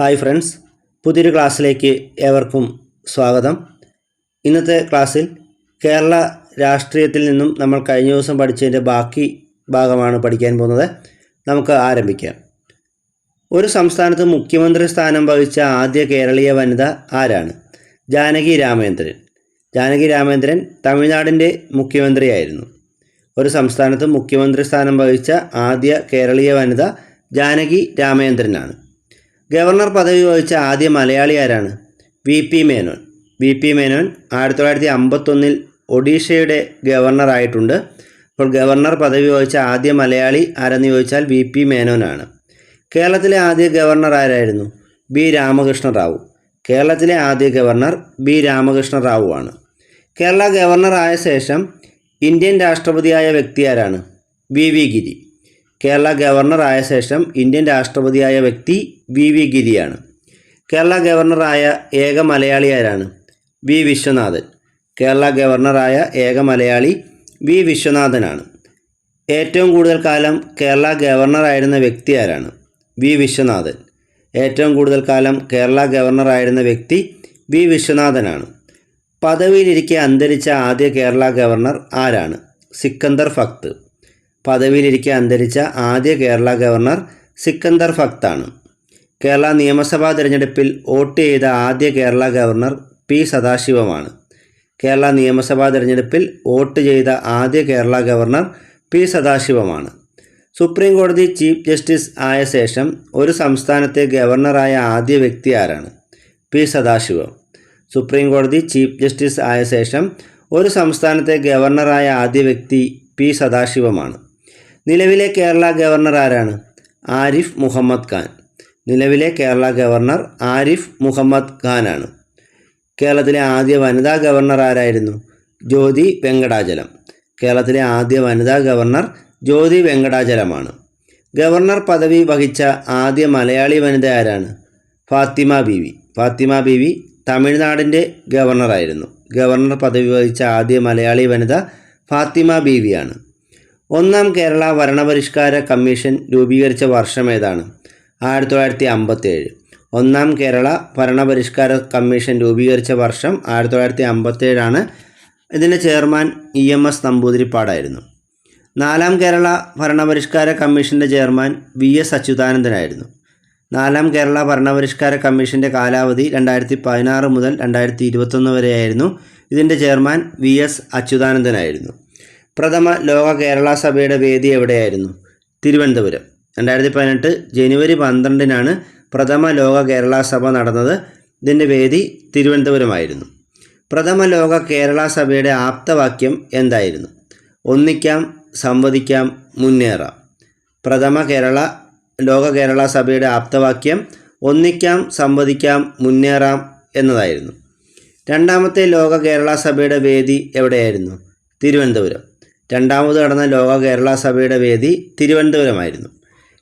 Hi friends പുതിയൊരു ക്ലാസ്സിലേക്ക് ഏവർക്കും സ്വാഗതം. ഇന്നത്തെ ക്ലാസ്സിൽ കേരള രാഷ്ട്രീയത്തിൽ നിന്നും നമ്മൾ കഴിഞ്ഞ ദിവസം പഠിച്ചതിന്റെ ബാക്കി ഭാഗമാണ് പഠിക്കാൻ പോകുന്നത്. നമുക്ക് ആരംഭിക്കാം. ഒരു സംസ്ഥാനത്ത് മുഖ്യമന്ത്രി സ്ഥാനം വഹിച്ച ആദ്യ കേരളീയ വനിത ആരാണ്? ജാനകി രാമേന്ദ്രൻ ജാനകി രാമേന്ദ്രൻ തമിഴ്നാടിന്റെ മുഖ്യമന്ത്രിയായിരുന്നു. ഒരു സംസ്ഥാനത്ത് മുഖ്യമന്ത്രി സ്ഥാനം വഹിച്ച ആദ്യ കേരളീയ വനിത ജാനകി രാമേന്ദ്രനാണ് ഗവർണർ പദവി വഹിച്ച ആദ്യ മലയാളി ആരാണ്? V P Menon. V P Menon ആയിരത്തി തൊള്ളായിരത്തി അമ്പത്തൊന്നിൽ ഒഡീഷയുടെ ഗവർണറായിട്ടുണ്ട് അപ്പോൾ ഗവർണർ പദവി വഹിച്ച ആദ്യ മലയാളി ആരെന്ന് ചോദിച്ചാൽ വി പി മേനോനാണ്. കേരളത്തിലെ ആദ്യ ഗവർണർ ആരായിരുന്നു? ബി രാമകൃഷ്ണ റാവു. കേരളത്തിലെ ആദ്യ ഗവർണർ ബി രാമകൃഷ്ണ റാവു ആണ്. കേരള ഗവർണർ ആയ ശേഷം ഇന്ത്യൻ രാഷ്ട്രപതിയായ വ്യക്തി ആരാണ്? V V Giri. Kerala governor ആയ ശേഷം ഇന്ത്യൻ രാഷ്ട്രപതിയായ വ്യക്തി വി വി ഗിരിയാണ്. കേരള ഗവർണറായ ഏക മലയാളി ആരാണ് വി വിശ്വനാഥൻ. കേരള ഗവർണറായ ഏക മലയാളി വി വിശ്വനാഥനാണ്. ഏറ്റവും കൂടുതൽ കാലം കേരള ഗവർണറായിരുന്ന വ്യക്തി ആരാണ്? വി വിശ്വനാഥൻ. ഏറ്റവും കൂടുതൽ കാലം കേരള ഗവർണറായിരുന്ന വ്യക്തി വി വിശ്വനാഥനാണ്. പദവിയിലിരിക്കെ അന്തരിച്ച ആദ്യ കേരള ഗവർണർ ആരാണ്? സിക്കന്ദർ ഫക്ത് പദവിയിലിരിക്കെ അന്തരിച്ച ആദ്യ കേരള ഗവർണർ സിക്കന്ദർ ഫക്താണ് കേരള നിയമസഭാ തിരഞ്ഞെടുപ്പിൽ വോട്ട് ചെയ്ത ആദ്യ കേരള ഗവർണർ പി സദാശിവമാണ്. കേരള നിയമസഭാ തിരഞ്ഞെടുപ്പിൽ വോട്ട് ചെയ്ത ആദ്യ കേരള ഗവർണർ പി സദാശിവമാണ്. സുപ്രീം കോടതി ചീഫ് ജസ്റ്റിസ് ആയ ശേഷം ഒരു സംസ്ഥാനത്തെ ഗവർണറായ ആദ്യ വ്യക്തി ആരാണ്? പി സദാശിവം. സുപ്രീം കോടതി ചീഫ് ജസ്റ്റിസ് ആയ ശേഷം ഒരു സംസ്ഥാനത്തെ ഗവർണറായ ആദ്യ വ്യക്തി പി സദാശിവമാണ്. നിലവിലെ കേരള ഗവർണർ ആരാണ്? ആരിഫ് മുഹമ്മദ് ഖാൻ. നിലവിലെ കേരള ഗവർണർ ആരിഫ് മുഹമ്മദ് ഖാനാണ് കേരളത്തിലെ ആദ്യ വനിതാ ഗവർണർ ആരായിരുന്നു? ജ്യോതി വെങ്കടാചലം. കേരളത്തിലെ ആദ്യ വനിതാ ഗവർണർ ജ്യോതി വെങ്കടാചലമാണ്. ഗവർണർ പദവി വഹിച്ച ആദ്യ മലയാളി വനിത ആരാണ്? ഫാത്തിമ ബീവി. ഫാത്തിമ ബീവി തമിഴ്നാടിന്റെ ഗവർണറായിരുന്നു ഗവർണർ പദവി വഹിച്ച ആദ്യ മലയാളി വനിത ഫാത്തിമ ബീവിയാണ്. ഒന്നാം കേരള ഭരണപരിഷ്കാര കമ്മീഷൻ രൂപീകരിച്ച വർഷം ഏതാണ്? ആയിരത്തി തൊള്ളായിരത്തി അമ്പത്തേഴ് ഒന്നാം കേരള ഭരണപരിഷ്കാര കമ്മീഷൻ രൂപീകരിച്ച വർഷം ആയിരത്തി തൊള്ളായിരത്തി അമ്പത്തേഴാണ് ഇതിന്റെ ചെയർമാൻ ഇ എം എസ് നമ്പൂതിരിപ്പാടായിരുന്നു. നാലാം കേരള ഭരണപരിഷ്കാര കമ്മീഷന്റെ ചെയർമാൻ വി എസ് അച്യുതാനന്ദനായിരുന്നു. നാലാം കേരള ഭരണപരിഷ്കാര കമ്മീഷന്റെ കാലാവധി രണ്ടായിരത്തി പതിനാറ് മുതൽ രണ്ടായിരത്തി ഇരുപത്തൊന്ന് വരെയായിരുന്നു. ഇതിന്റെ ചെയർമാൻ വി എസ് അച്യുതാനന്ദനായിരുന്നു. പ്രഥമ ലോക കേരള സഭയുടെ വേദി എവിടെയായിരുന്നു? തിരുവനന്തപുരം. രണ്ടായിരത്തി പതിനെട്ട് ജനുവരി പന്ത്രണ്ടിനാണ് പ്രഥമ ലോക കേരള സഭ നടന്നത്. ഇതിന്റെ വേദി തിരുവനന്തപുരമായിരുന്നു. പ്രഥമ ലോക കേരള സഭയുടെ ആപ്തവാക്യം എന്തായിരുന്നു? ഒന്നിക്കാം സംവദിക്കാം മുന്നേറാം. പ്രഥമ കേരള ലോക കേരള സഭയുടെ ആപ്തവാക്യം ഒന്നിക്കാം സംവദിക്കാം മുന്നേറാം എന്നതായിരുന്നു. രണ്ടാമത്തെ ലോക കേരള സഭയുടെ വേദി എവിടെയായിരുന്നു? തിരുവനന്തപുരം. രണ്ടാമത് നടന്ന ലോക കേരള സഭയുടെ വേദി തിരുവനന്തപുരമായിരുന്നു.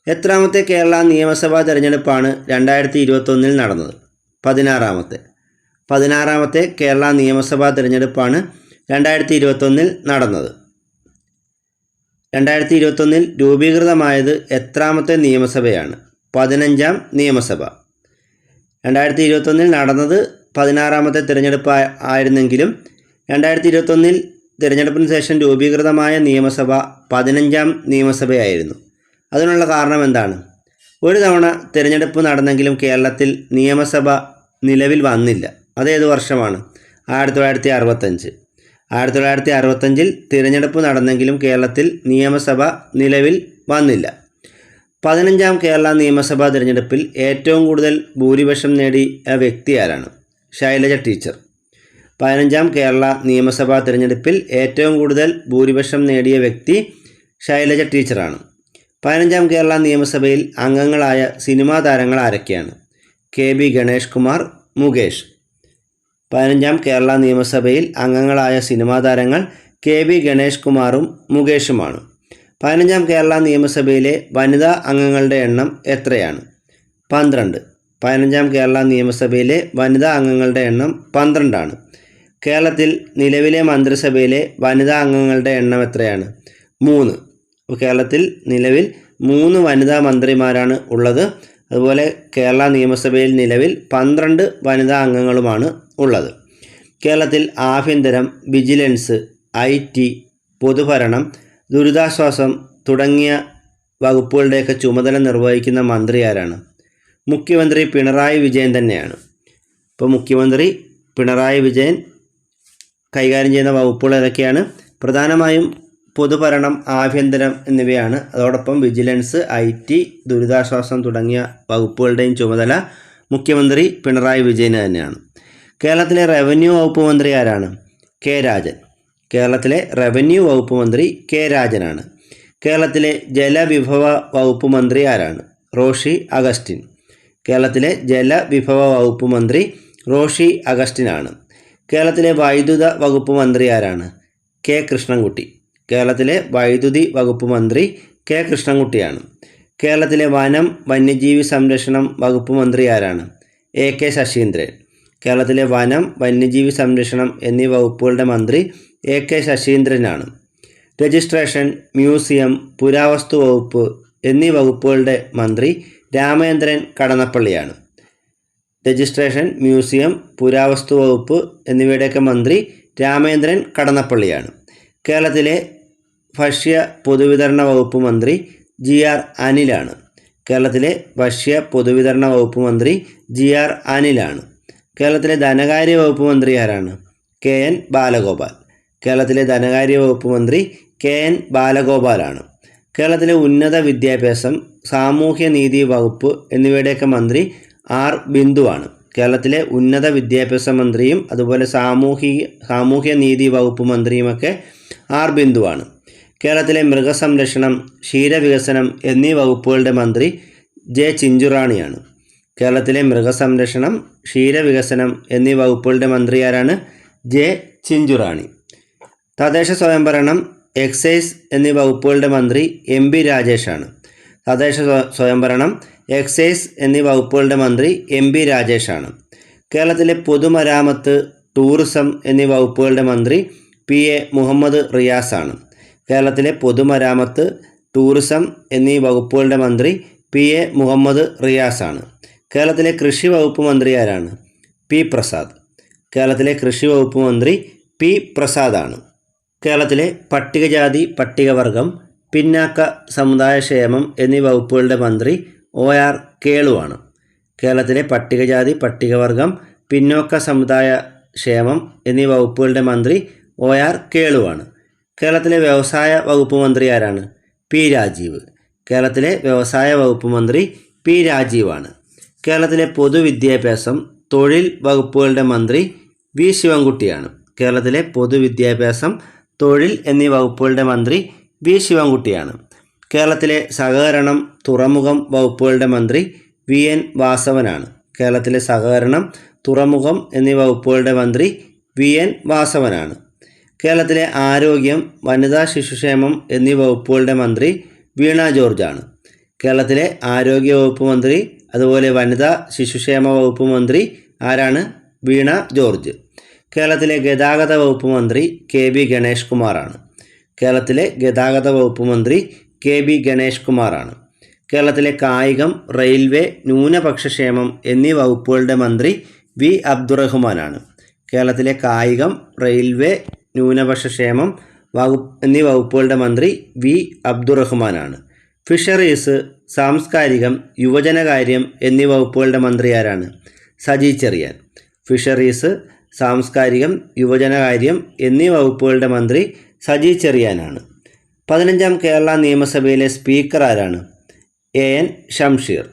എത്രാമത്തെ കേരള നിയമസഭാ തെരഞ്ഞെടുപ്പാണ് രണ്ടായിരത്തി ഇരുപത്തൊന്നിൽ നടന്നത്. പതിനാറാമത്തെ. പതിനാറാമത്തെ കേരള നിയമസഭാ തിരഞ്ഞെടുപ്പാണ് രണ്ടായിരത്തി ഇരുപത്തൊന്നിൽ നടന്നത്. രണ്ടായിരത്തി ഇരുപത്തൊന്നിൽ രൂപീകൃതമായത് എത്രാമത്തെ നിയമസഭയാണ്? പതിനഞ്ചാം നിയമസഭ. രണ്ടായിരത്തി ഇരുപത്തൊന്നിൽ നടന്നത് പതിനാറാമത്തെ തിരഞ്ഞെടുപ്പ് ആയിരുന്നെങ്കിലും രണ്ടായിരത്തി ഇരുപത്തൊന്നിൽ തിരഞ്ഞെടുപ്പിന് ശേഷം രൂപീകൃതമായ നിയമസഭ പതിനഞ്ചാം നിയമസഭയായിരുന്നു. അതിനുള്ള കാരണം എന്താണ്? ഒരു തവണ തിരഞ്ഞെടുപ്പ് നടന്നെങ്കിലും കേരളത്തിൽ നിയമസഭ നിലവിൽ വന്നില്ല. അതേത് വർഷമാണ്? ആയിരത്തി തൊള്ളായിരത്തി അറുപത്തഞ്ച് ആയിരത്തി തൊള്ളായിരത്തി അറുപത്തഞ്ചിൽ തിരഞ്ഞെടുപ്പ് നടന്നെങ്കിലും കേരളത്തിൽ നിയമസഭ നിലവിൽ വന്നില്ല. പതിനഞ്ചാം കേരള നിയമസഭാ തിരഞ്ഞെടുപ്പിൽ ഏറ്റവും കൂടുതൽ ഭൂരിപക്ഷം നേടിയ വ്യക്തി ആരാണ്? ശൈലജ ടീച്ചർ. പതിനഞ്ചാം കേരള നിയമസഭാ തിരഞ്ഞെടുപ്പിൽ ഏറ്റവും കൂടുതൽ ഭൂരിപക്ഷം നേടിയ വ്യക്തി ശൈലജ ടീച്ചറാണ്. പതിനഞ്ചാം കേരള നിയമസഭയിൽ അംഗങ്ങളായ സിനിമാ താരങ്ങൾ ആരൊക്കെയാണ്? K B Ganesh Kumar Mukesh. പതിനഞ്ചാം കേരള നിയമസഭയിൽ അംഗങ്ങളായ സിനിമാ താരങ്ങൾ കെ ബി ഗണേഷ് കുമാറും മുകേഷുമാണ്. പതിനഞ്ചാം കേരള നിയമസഭയിലെ വനിതാ അംഗങ്ങളുടെ എണ്ണം എത്രയാണ്? പന്ത്രണ്ട്. പതിനഞ്ചാം കേരള നിയമസഭയിലെ വനിതാ അംഗങ്ങളുടെ എണ്ണം പന്ത്രണ്ടാണ്. കേരളത്തിൽ നിലവിലെ മന്ത്രിസഭയിലെ വനിതാ അംഗങ്ങളുടെ എണ്ണം എത്രയാണ്? മൂന്ന്. കേരളത്തിൽ നിലവിൽ മൂന്ന് വനിതാ മന്ത്രിമാരാണ് ഉള്ളത്. അതുപോലെ കേരള നിയമസഭയിൽ നിലവിൽ പന്ത്രണ്ട് വനിതാ അംഗങ്ങളുമാണ് ഉള്ളത്. കേരളത്തിൽ ആഭ്യന്തരം വിജിലൻസ് ഐ ടി പൊതുഭരണം ദുരിതാശ്വാസം തുടങ്ങിയ വകുപ്പുകളുടെയൊക്കെ ചുമതല നിർവഹിക്കുന്ന മന്ത്രി ആരാണ്? മുഖ്യമന്ത്രി പിണറായി വിജയൻ തന്നെയാണ്. ഇപ്പോൾ മുഖ്യമന്ത്രി പിണറായി വിജയൻ കൈകാര്യം ചെയ്യുന്ന വകുപ്പുകൾ ഏതൊക്കെയാണ്? പ്രധാനമായും പൊതുഭരണം ആഭ്യന്തരം എന്നിവയാണ്. അതോടൊപ്പം വിജിലൻസ് ഐ ടി ദുരിതാശ്വാസം തുടങ്ങിയ വകുപ്പുകളുടെയും ചുമതല മുഖ്യമന്ത്രി പിണറായി വിജയന് തന്നെയാണ്. കേരളത്തിലെ റവന്യൂ വകുപ്പ് മന്ത്രി ആരാണ്? കെ രാജൻ. കേരളത്തിലെ റവന്യൂ വകുപ്പ് മന്ത്രി കെ രാജനാണ്. കേരളത്തിലെ ജലവിഭവ വകുപ്പ് മന്ത്രി ആരാണ്? റോഷി അഗസ്റ്റിൻ. കേരളത്തിലെ ജലവിഭവ വകുപ്പ് മന്ത്രി റോഷി അഗസ്റ്റിനാണ്. കേരളത്തിലെ വൈദ്യുത വകുപ്പ് മന്ത്രി ആരാണ്? കെ കൃഷ്ണൻകുട്ടി. കേരളത്തിലെ വൈദ്യുതി വകുപ്പ് മന്ത്രി കെ കൃഷ്ണൻകുട്ടിയാണ്. കേരളത്തിലെ വനം വന്യജീവി സംരക്ഷണം വകുപ്പ് മന്ത്രി ആരാണ്? A K Saseendran. കേരളത്തിലെ വനം വന്യജീവി സംരക്ഷണം എന്നീ വകുപ്പുകളുടെ മന്ത്രി എ കെ ശശീന്ദ്രനാണ്. രജിസ്ട്രേഷൻ മ്യൂസിയം പുരാവസ്തു വകുപ്പ് എന്നീ വകുപ്പുകളുടെ മന്ത്രി രാമേന്ദ്രൻ കടന്നപ്പള്ളിയാണ്. രജിസ്ട്രേഷൻ മ്യൂസിയം പുരാവസ്തു വകുപ്പ് എന്നിവയുടെയൊക്കെ മന്ത്രി രാമേന്ദ്രൻ കടന്നപ്പള്ളിയാണ്. കേരളത്തിലെ ഭക്ഷ്യ പൊതുവിതരണ വകുപ്പ് മന്ത്രി ജി ആർ അനിലാണ്. കേരളത്തിലെ ഭക്ഷ്യ പൊതുവിതരണ വകുപ്പ് മന്ത്രി ജി ആർ അനിലാണ്. കേരളത്തിലെ ധനകാര്യ വകുപ്പ് മന്ത്രി ആരാണ്? K N Balagopal. കേരളത്തിലെ ധനകാര്യ വകുപ്പ് മന്ത്രി കെ എൻ ബാലഗോപാലാണ്. കേരളത്തിലെ ഉന്നത വിദ്യാഭ്യാസം സാമൂഹ്യനീതി വകുപ്പ് എന്നിവയുടെയൊക്കെ മന്ത്രി ആർ ബിന്ദുവാണ്. കേരളത്തിലെ ഉന്നത വിദ്യാഭ്യാസ മന്ത്രിയും അതുപോലെ സാമൂഹിക സാമൂഹ്യ നീതി വകുപ്പ് മന്ത്രിയുമൊക്കെ ആർ ബിന്ദുവാണ്. കേരളത്തിലെ മൃഗസംരക്ഷണം ക്ഷീരവികസനം എന്നീ വകുപ്പുകളുടെ മന്ത്രി ജെ ചിഞ്ചുറാണിയാണ്. കേരളത്തിലെ മൃഗസംരക്ഷണം ക്ഷീരവികസനം എന്നീ വകുപ്പുകളുടെ മന്ത്രി ആരാണ് ജെ ചിഞ്ചുറാണി. തദ്ദേശ സ്വയംഭരണം എക്സൈസ് എന്നീ വകുപ്പുകളുടെ മന്ത്രി എം ബി രാജേഷാണ്. തദ്ദേശ സ്വയംഭരണം എക്സൈസ് എന്നീ വകുപ്പുകളുടെ മന്ത്രി എം പി രാജേഷാണ്. കേരളത്തിലെ പൊതുമരാമത്ത് ടൂറിസം എന്നീ വകുപ്പുകളുടെ മന്ത്രി പി എ മുഹമ്മദ് റിയാസാണ്. കേരളത്തിലെ പൊതുമരാമത്ത് ടൂറിസം എന്നീ വകുപ്പുകളുടെ മന്ത്രി പി എ മുഹമ്മദ് റിയാസാണ്. കേരളത്തിലെ കൃഷി വകുപ്പ് മന്ത്രി ആരാണ്? പി പ്രസാദ്. കേരളത്തിലെ കൃഷി വകുപ്പ് മന്ത്രി പി പ്രസാദാണ്. കേരളത്തിലെ പട്ടികജാതി പട്ടികവർഗം പിന്നാക്ക സമുദായ ക്ഷേമം എന്നീ വകുപ്പുകളുടെ മന്ത്രി ഒ ആർ കേളുവാണ് കേരളത്തിലെ പട്ടികജാതി പട്ടികവർഗം പിന്നോക്ക സമുദായ ക്ഷേമം എന്നീ വകുപ്പുകളുടെ മന്ത്രി ഒ ആർ കേളുവാണ് കേരളത്തിലെ വ്യവസായ വകുപ്പ് മന്ത്രി ആരാണ്? പി രാജീവ്. കേരളത്തിലെ വ്യവസായ വകുപ്പ് മന്ത്രി പി രാജീവാണ് കേരളത്തിലെ പൊതുവിദ്യാഭ്യാസം തൊഴിൽ വകുപ്പുകളുടെ മന്ത്രി വി ശിവൻകുട്ടിയാണ്. കേരളത്തിലെ പൊതുവിദ്യാഭ്യാസം തൊഴിൽ എന്നീ വകുപ്പുകളുടെ മന്ത്രി വി ശിവൻകുട്ടിയാണ്. കേരളത്തിലെ സഹകരണം തുറമുഖം വകുപ്പുകളുടെ മന്ത്രി വി എൻ വാസവനാണ്. കേരളത്തിലെ സഹകരണം തുറമുഖം എന്നീ വകുപ്പുകളുടെ മന്ത്രി വി എൻ വാസവനാണ്. കേരളത്തിലെ ആരോഗ്യം വനിതാ ശിശുക്ഷേമം എന്നീ വകുപ്പുകളുടെ മന്ത്രി വീണ ജോർജാണ്. കേരളത്തിലെ ആരോഗ്യ വകുപ്പ് മന്ത്രി അതുപോലെ വനിതാ ശിശുക്ഷേമ വകുപ്പ് മന്ത്രി ആരാണ്? വീണ ജോർജ്. കേരളത്തിലെ ഗതാഗത വകുപ്പ് മന്ത്രി കെ ബി ഗണേഷ് കുമാറാണ്. കേരളത്തിലെ ഗതാഗത വകുപ്പ് മന്ത്രി കെ ബി ഗണേഷ് കുമാറാണ്. കേരളത്തിലെ കായികം റെയിൽവേ ന്യൂനപക്ഷക്ഷേമം എന്നീ വകുപ്പുകളുടെ മന്ത്രി വി അബ്ദുറഹ്മാനാണ്. കേരളത്തിലെ കായികം റെയിൽവേ ന്യൂനപക്ഷക്ഷേമം വകുപ്പ് എന്നീ വകുപ്പുകളുടെ മന്ത്രി വി അബ്ദുറഹ്മാനാണ്. ഫിഷറീസ് സാംസ്കാരികം യുവജനകാര്യം എന്നീ വകുപ്പുകളുടെ മന്ത്രി ആരാണ്? സജി ചെറിയാൻ. ഫിഷറീസ് സാംസ്കാരികം യുവജനകാര്യം എന്നീ വകുപ്പുകളുടെ മന്ത്രി സജി ചെറിയാനാണ്. പതിനഞ്ചാം കേരള നിയമസഭയിലെ സ്പീക്കർ ആരാണ്? എ എൻ ഷംഷീർ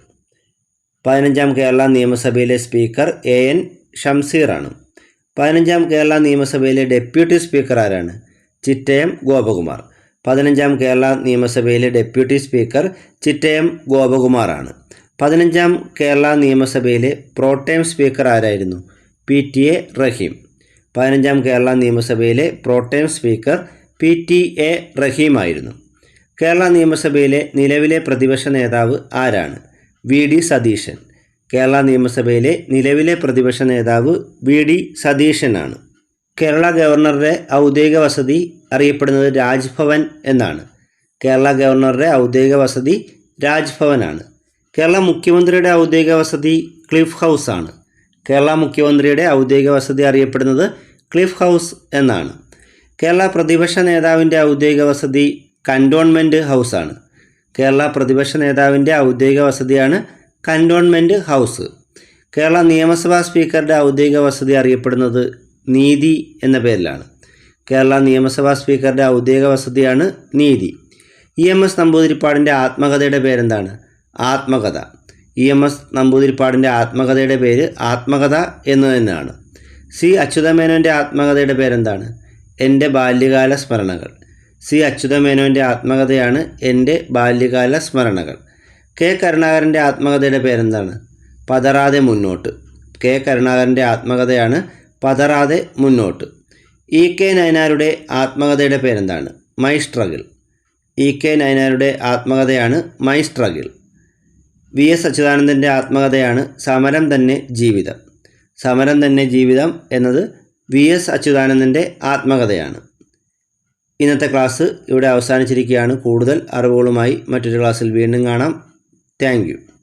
പതിനഞ്ചാം കേരള നിയമസഭയിലെ സ്പീക്കർ എ എൻ ഷംസീറാണ് പതിനഞ്ചാം കേരള നിയമസഭയിലെ ഡെപ്യൂട്ടി സ്പീക്കർ ആരാണ്? ചിറ്റയം ഗോപകുമാർ. പതിനഞ്ചാം കേരള നിയമസഭയിലെ ഡെപ്യൂട്ടി സ്പീക്കർ ചിറ്റയം ഗോപകുമാറാണ് പതിനഞ്ചാം കേരള നിയമസഭയിലെ പ്രോട്ടേം സ്പീക്കർ ആരായിരുന്നു? P T A Rahim. പതിനഞ്ചാം കേരള നിയമസഭയിലെ pro tem speaker P T A റഹീമായിരുന്നു. Kerala നിയമസഭയിലെ നിലവിലെ പ്രതിപക്ഷ നേതാവ് ആരാണ്? V D Satheesan. കേരള നിയമസഭയിലെ നിലവിലെ പ്രതിപക്ഷ നേതാവ് വി ഡി സതീശനാണ്. കേരള ഗവർണറുടെ ഔദ്യോഗിക വസതി അറിയപ്പെടുന്നത് രാജ്ഭവൻ എന്നാണ്. കേരള ഗവർണറുടെ ഔദ്യോഗിക വസതി രാജ്ഭവനാണ്. കേരള മുഖ്യമന്ത്രിയുടെ ഔദ്യോഗിക വസതി ക്ലിഫ് ഹൗസ് ആണ് കേരള മുഖ്യമന്ത്രിയുടെ ഔദ്യോഗിക വസതി അറിയപ്പെടുന്നത് ക്ലിഫ് ഹൗസ് എന്നാണ്. കേരള പ്രതിപക്ഷ നേതാവിന്റെ ഔദ്യോഗിക വസതി കന്റോൺമെന്റ് ഹൗസാണ് കേരള പ്രതിപക്ഷ നേതാവിന്റെ ഔദ്യോഗിക വസതിയാണ് കന്റോൺമെന്റ് ഹൗസ്. കേരള നിയമസഭാ സ്പീക്കറുടെ ഔദ്യോഗിക വസതി അറിയപ്പെടുന്നത് നീതി എന്ന പേരിലാണ്. കേരള നിയമസഭാ സ്പീക്കറുടെ ഔദ്യോഗിക വസതിയാണ് നീതി. ഇ എം എസ് നമ്പൂതിരിപ്പാടിന്റെ ആത്മകഥയുടെ പേരെന്താണ്? ആത്മകഥ. ഇ എം എസ് നമ്പൂതിരിപ്പാടിന്റെ ആത്മകഥയുടെ പേര് ആത്മകഥ എന്ന് തന്നെയാണ്. സി. അച്യുതമേനോന്റെ ആത്മകഥയുടെ പേരെന്താണ്? എന്റെ ബാല്യകാല സ്മരണകൾ. സി. അച്യുതമേനോന്റെ ആത്മകഥയാണ് എന്റെ ബാല്യകാല സ്മരണകൾ. കെ. കരുണാകരന്റെ ആത്മകഥയുടെ പേരെന്താണ്? പതറാതെ മുന്നോട്ട്. കെ. കരുണാകരന്റെ ആത്മകഥയാണ് പതറാതെ മുന്നോട്ട്. ഇ. കെ. നയനാരുടെ ആത്മകഥയുടെ പേരെന്താണ്? My struggle. ഇ. കെ. നയനാരുടെ ആത്മകഥയാണ് മൈ സ്ട്രഗിൾ. വി. എസ്. അച്യുതാനന്ദന്റെ ആത്മകഥയാണ് സമരം തന്നെ ജീവിതം. സമരം തന്നെ ജീവിതം എന്നത് വി എസ് അച്യുതാനന്ദന്റെ ആത്മകഥയാണ്. ഇന്നത്തെ ക്ലാസ് ഇവിടെ അവസാനിച്ചിരിക്കുകയാണ്. കൂടുതൽ അറിവുകളുമായി മറ്റൊരു ക്ലാസ്സിൽ വീണ്ടും കാണാം. താങ്ക്